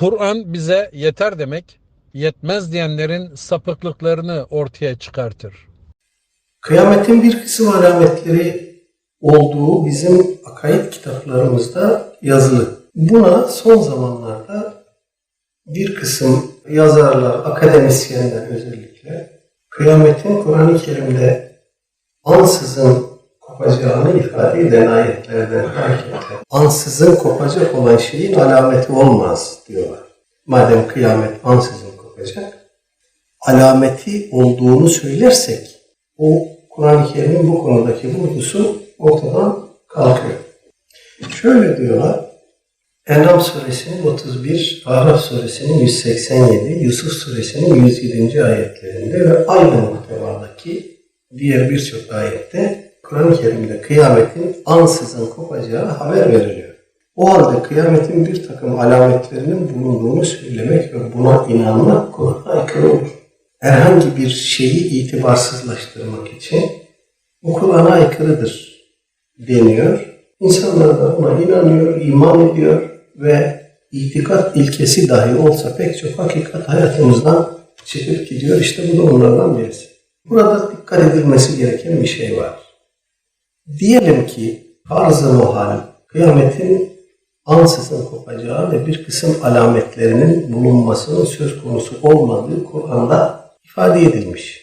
Kur'an bize yeter demek, yetmez diyenlerin sapıklıklarını ortaya çıkartır. Kıyametin bir kısım alametleri olduğu bizim akaid kitaplarımızda yazılı. Buna son zamanlarda bir kısım yazarlar, akademisyenler özellikle kıyametin Kur'an-ı Kerim'de ansızın kopacağını ifade eden ayetlerden hareketle ansızın kopacak olan şeyin alameti olmaz diyorlar. Madem kıyamet ansızın kopacak, alameti olduğunu söylersek o Kur'an-ı Kerim'in bu konudaki vurgusu ortadan kalkıyor. Şöyle diyorlar, En'am suresinin 31, Araf suresinin 187, Yusuf suresinin 107. ayetlerinde ve aynı muhtevadaki diğer birçok ayette Kur'an-ı Kerim'de kıyametin ansızın kopacağı haber veriliyor. O halde kıyametin bir takım alametlerinin bulunduğunu söylemek ve buna inanmak Kur'an'a aykırı olur. Herhangi bir şeyi itibarsızlaştırmak için bu Kur'an'a aykırıdır deniyor. İnsanlar da buna inanıyor, iman ediyor ve itikat ilkesi dahi olsa pek çok hakikat hayatımızdan çıkıp gidiyor. İşte bu da onlardan birisi. Burada dikkat edilmesi gereken bir şey var. Diyelim ki farz-ı muhal kıyametin ansızın kopacağı ve bir kısım alametlerinin bulunmasının söz konusu olmadığı Kur'an'da ifade edilmiş.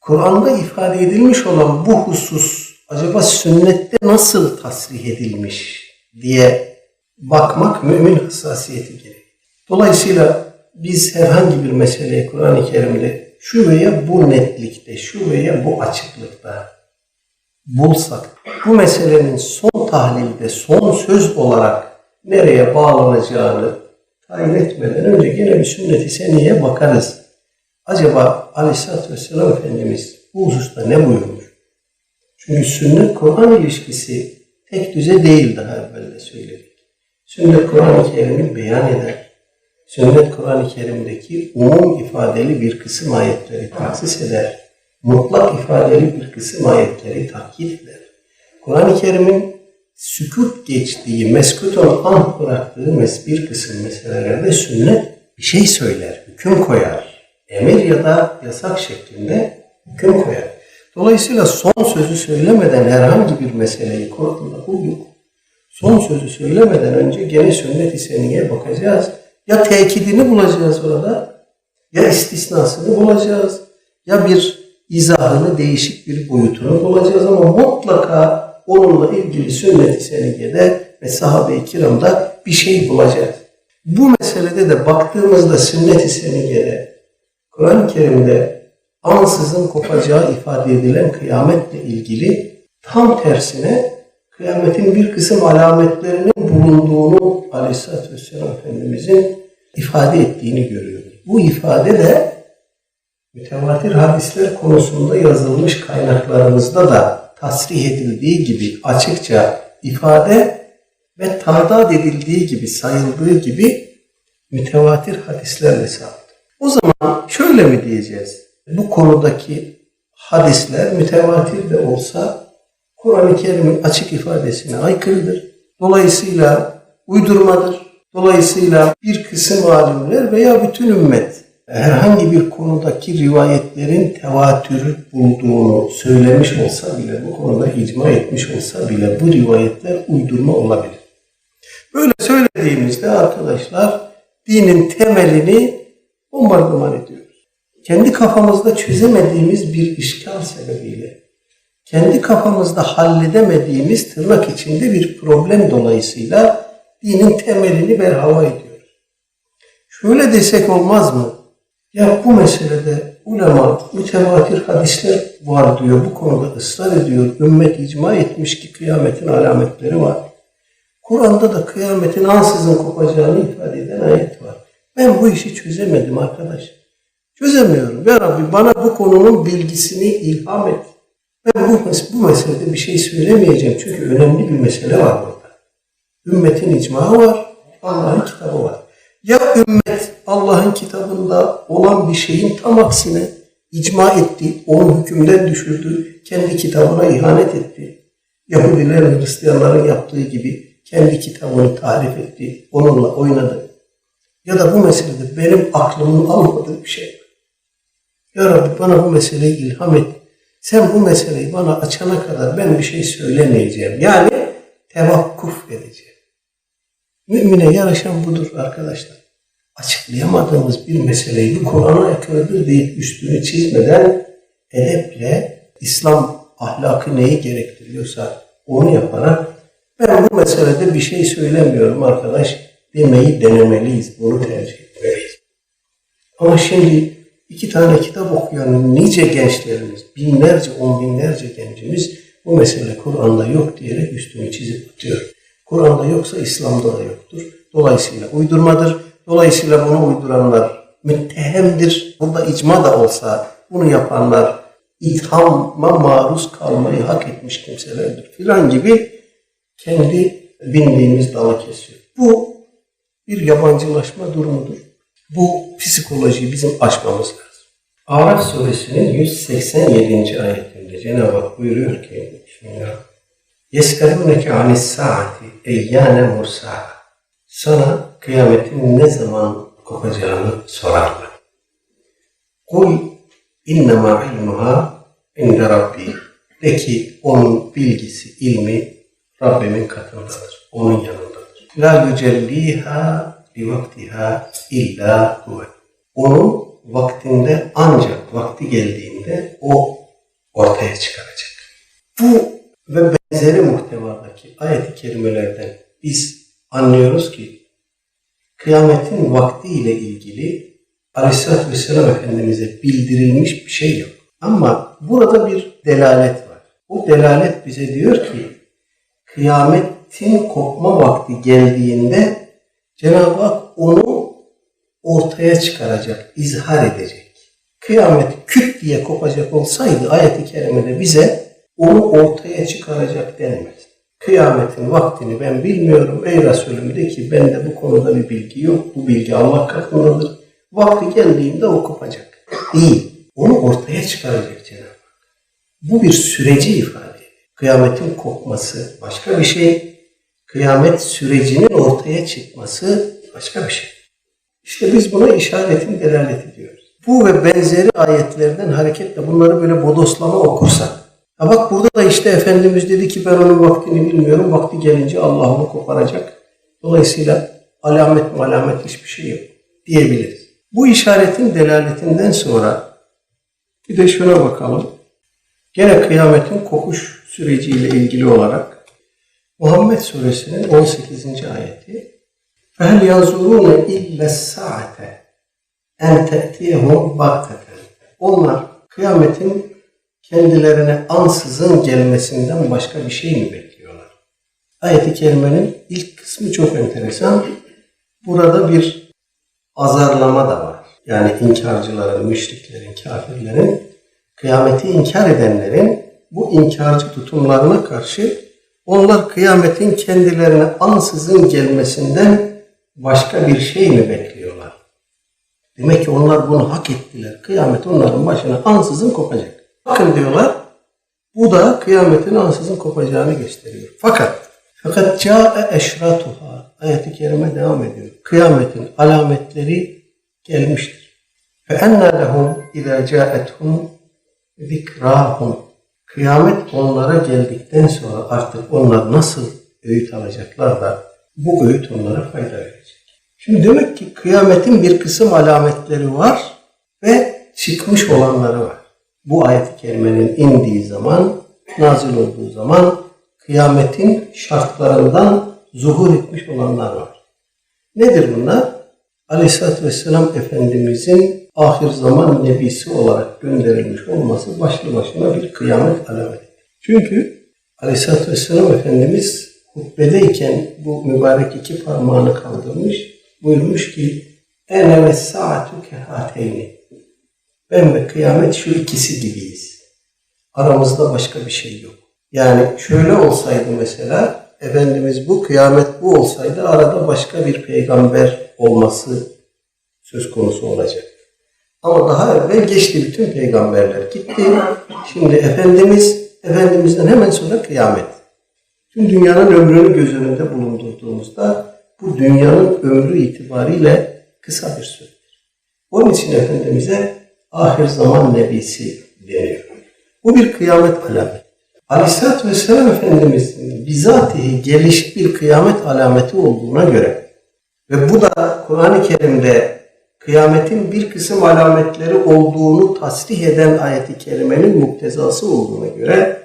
Kur'an'da ifade edilmiş olan bu husus acaba sünnette nasıl tasrih edilmiş diye bakmak mümin hassasiyeti gerekir. Dolayısıyla biz herhangi bir meseleyi Kur'an-ı Kerim'de şu veya bu netlikte, şu veya bu açıklıkta bulsak, bu meselenin son tahlilde, son söz olarak nereye bağlanacağını tayin etmeden önce yine bir sünnet-i seniye bakarız. Acaba Aleyhisselatü Vesselam Efendimiz bu hususta ne buyurmuş? Çünkü sünnet-Kur'an ilişkisi tek düze değil daha evvel de söyledik. Sünnet Kur'an-ı Kerim'i beyan eder. Sünnet Kur'an-ı Kerim'deki umum ifadeli bir kısım ayetleri tahsis eder. Mutlak ifadeli bir kısım ayetleri takkit eder. Kur'an-ı Kerim'in sükut geçtiği, meskutun an bıraktığı mes bir kısım meselelerde sünnet bir şey söyler, hüküm koyar. Emir ya da yasak şeklinde hüküm koyar. Dolayısıyla son sözü söylemeden herhangi bir meseleyi Kur'an'da bu yok. Son sözü söylemeden önce gene sünnet-i seniyye bakacağız. Ya tekidini bulacağız orada, ya istisnasını bulacağız, ya bir izahını, değişik bir boyutunu bulacağız ama mutlaka onunla ilgili sünnet-i seniyyede ve sahabe-i kiramda bir şey bulacağız. Bu meselede de baktığımızda sünnet-i seniyyede Kur'an-ı Kerim'de ansızın kopacağı ifade edilen kıyametle ilgili tam tersine kıyametin bir kısım alametlerinin bulunduğunu Aleyhisselatü Vesselam Efendimizin ifade ettiğini görüyoruz. Bu ifade de mütevatir hadisler konusunda yazılmış kaynaklarımızda da tasrih edildiği gibi açıkça ifade ve tadat edildiği gibi sayıldığı gibi mütevatir hadislerle sabit. O zaman şöyle mi diyeceğiz? Bu konudaki hadisler mütevatir de olsa Kur'an-ı Kerim'in açık ifadesine aykırıdır. Dolayısıyla uydurmadır. Dolayısıyla bir kısım alimler veya bütün ümmet herhangi bir konudaki rivayetlerin tevatürü bulduğunu söylemiş olsa bile, bu konuda icma etmiş olsa bile bu rivayetler uydurma olabilir. Böyle söylediğimizde arkadaşlar dinin temelini bombardıman ediyoruz. Kendi kafamızda çözemediğimiz bir işgal sebebiyle, kendi kafamızda halledemediğimiz tırnak içinde bir problem dolayısıyla dinin temelini berhava ediyoruz. Şöyle desek olmaz mı? Ya bu meselede ulema mütevatir hadisler var diyor. Bu konuda ısrar ediyor. Ümmet icma etmiş ki kıyametin alametleri var. Kur'an'da da kıyametin ansızın kopacağını ifade eden ayet var. Ben bu işi çözemedim arkadaş. Çözemiyorum. Ya Rabbi bana bu konunun bilgisini ilham et. Ben bu, bu meselede bir şey söylemeyeceğim. Çünkü önemli bir mesele var burada. Ümmetin icmahı var. Allah'ın kitabı var. Ya ümmet Allah'ın kitabında olan bir şeyin tam aksine icma etti, onun hükümden düşürdü, kendi kitabına ihanet etti. Yahudiler ve Hristiyanların yaptığı gibi kendi kitabını tarif etti, onunla oynadı. Ya da bu meselede benim aklımın almadığı bir şey. Ya Rabbi bana bu meseleyi ilham et. Sen bu meseleyi bana açana kadar ben bir şey söylemeyeceğim. Yani tevakkuf edeceğim. Mümine yaraşan budur arkadaşlar. Açıklayamadığımız bir meseleyi Kur'an'a aykırıdır deyip üstünü çizmeden edeple İslam ahlakı neyi gerektiriyorsa onu yaparak ben bu meselede bir şey söylemiyorum arkadaş demeyi denemeliyiz. Bunu tercih etmeliyiz. Ama şimdi iki tane kitap okuyan nice gençlerimiz, binlerce, on binlerce gencimiz bu mesele Kur'an'da yok diyerek üstünü çizip atıyor. Kur'an'da yoksa İslam'da da yoktur. Dolayısıyla uydurmadır. Dolayısıyla bunu uyduranlar müttehemdir. Burada icma da olsa bunu yapanlar ithama maruz kalmayı hak etmiş kimselerdir filan gibi kendi bindiğimiz dalı kesiyor. Bu bir yabancılaşma durumudur. Bu psikolojiyi bizim aşmamız lazım. Araf suresinin 187. ayetinde Cenab-ı Hak buyuruyor ki Bismillah. يَسْأَلُونَكَ عَنِ السَّاعَةِ اَيَّانَ مُرْسَاهَا Sana kıyametin ne zaman kopacağını sorarlar. Kul innema ilmuha inde rabbi. De ki onun bilgisi, ilmi Rabbimin katındadır. Onun yanındadır. La yücelliha li vaktiha illa huve. Onun vaktinde ancak vakti geldiğinde o ortaya çıkaracak. Bu ve benzeri muhtevadaki ayet-i kerimelerden biz anlıyoruz ki kıyametin vakti ile ilgili Aleyhisselatü Vesselam Efendimiz'e bildirilmiş bir şey yok. Ama burada bir delalet var. O delalet bize diyor ki kıyametin kopma vakti geldiğinde Cenab-ı Hak onu ortaya çıkaracak, izhar edecek. Kıyamet küt diye kopacak olsaydı ayet-i kerimede bize onu ortaya çıkaracak denmez. Kıyametin vaktini ben bilmiyorum. Ey Resulüm de ki bende bu konuda bir bilgi yok. Bu bilgi Allah katındadır. Vakti geldiğinde o kopacak. Değil. Onu ortaya çıkaracak Cenab-ı Hak. Bu bir süreci ifade ediyor. Kıyametin kopması başka bir şey. Kıyamet sürecinin ortaya çıkması başka bir şey. İşte biz buna işaretin delalet ediyoruz. Bu ve benzeri ayetlerden hareketle bunları böyle bodoslama okursak. Ha bak burada da işte Efendimiz dedi ki ben onun vaktini bilmiyorum. Vakti gelince Allah onu koparacak. Dolayısıyla alamet mi alamet hiçbir şey yok diyebiliriz. Bu işaretin delaletinden sonra bir de şuna bakalım. Gene kıyametin kopuş süreciyle ilgili olarak Muhammed Suresinin 18. ayeti فَهَلْ يَنْظُرُونَ اِلَّا السَّاعَةَ اَنْ تَأْتِيهُمْ بَغْتَةً Onlar kıyametin kendilerine ansızın gelmesinden başka bir şey mi bekliyorlar? Ayet-i Kerime'nin ilk kısmı çok enteresan. Burada bir azarlama da var. Yani inkarcıların, müşriklerin, kafirlerin, kıyameti inkar edenlerin bu inkarcı tutumlarına karşı onlar kıyametin kendilerine ansızın gelmesinden başka bir şey mi bekliyorlar? Demek ki onlar bunu hak ettiler. Kıyamet onların başına ansızın kopacak. Bakın diyorlar, bu da kıyametin ansızın kopacağını gösteriyor. Fakat fakat ca'e eşratuha ayeti kerime devam ediyor. Kıyametin alametleri gelmiştir. Fe enne lehum izâ câethum zikrâhum Kıyamet onlara geldikten sonra artık onlar nasıl öğüt alacaklar da bu öğüt onlara fayda verecek. Şimdi demek ki kıyametin bir kısım alametleri var ve çıkmış olanları var. Bu ayet-i kerimenin indiği zaman, nazil olduğu zaman kıyametin şartlarından zuhur etmiş olanlar var. Nedir bunlar? Aleyhisselatü Vesselam Efendimizin ahir zaman nebisi olarak gönderilmiş olması başlı başına bir kıyamet alameti. Çünkü Aleyhisselatü Vesselam Efendimiz hutbedeyken bu mübarek iki parmağını kaldırmış, buyurmuş ki ene ve saatu kehateyni. Ben ve kıyamet şu ikisi gibiyiz. Aramızda başka bir şey yok. Yani şöyle olsaydı mesela Efendimiz bu kıyamet bu olsaydı arada başka bir peygamber olması söz konusu olacak. Ama daha evvel geçti bütün peygamberler gitti. Şimdi Efendimiz, Efendimiz'den hemen sonra kıyamet. Tüm dünyanın ömrünü göz önünde bulundurduğumuzda bu dünyanın ömrü itibariyle kısa bir sözdür. Onun için Efendimiz'e ahir zaman nebisi deniyor. Bu bir kıyamet alameti. Aleyhisselatü Vesselam Efendimiz'in bizatihi gelişik bir kıyamet alameti olduğuna göre ve bu da Kur'an-ı Kerim'de kıyametin bir kısım alametleri olduğunu tasrih eden ayeti kerimenin muktezası olduğuna göre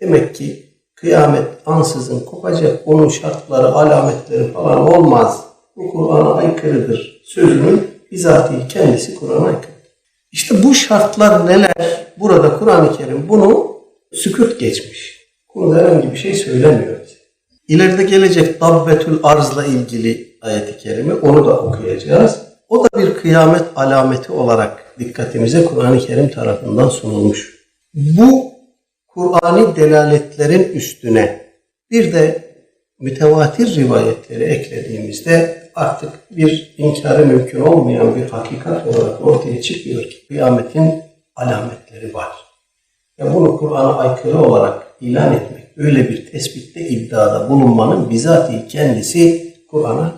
demek ki kıyamet ansızın kopacak, onun şartları, alametleri falan olmaz. Bu Kur'an'a aykırıdır sözünün bizatihi kendisi Kur'an'a aykırı. İşte bu şartlar neler? Burada Kur'an-ı Kerim bunu sükut geçmiş. Konuda herhangi bir şey söylemiyor. İleride gelecek Dabbetül Arz'la ilgili ayeti kerime onu da okuyacağız. O da bir kıyamet alameti olarak dikkatimize Kur'an-ı Kerim tarafından sunulmuş. Bu Kur'ani delaletlerin üstüne bir de mütevatir rivayetleri eklediğimizde artık bir inkarı mümkün olmayan bir hakikat olarak ortaya çıkıyor ki kıyametin alametleri var. Ve bunu Kur'an'a aykırı olarak ilan etmek, öyle bir tespitte iddiada bulunmanın bizatihi kendisi Kur'an'a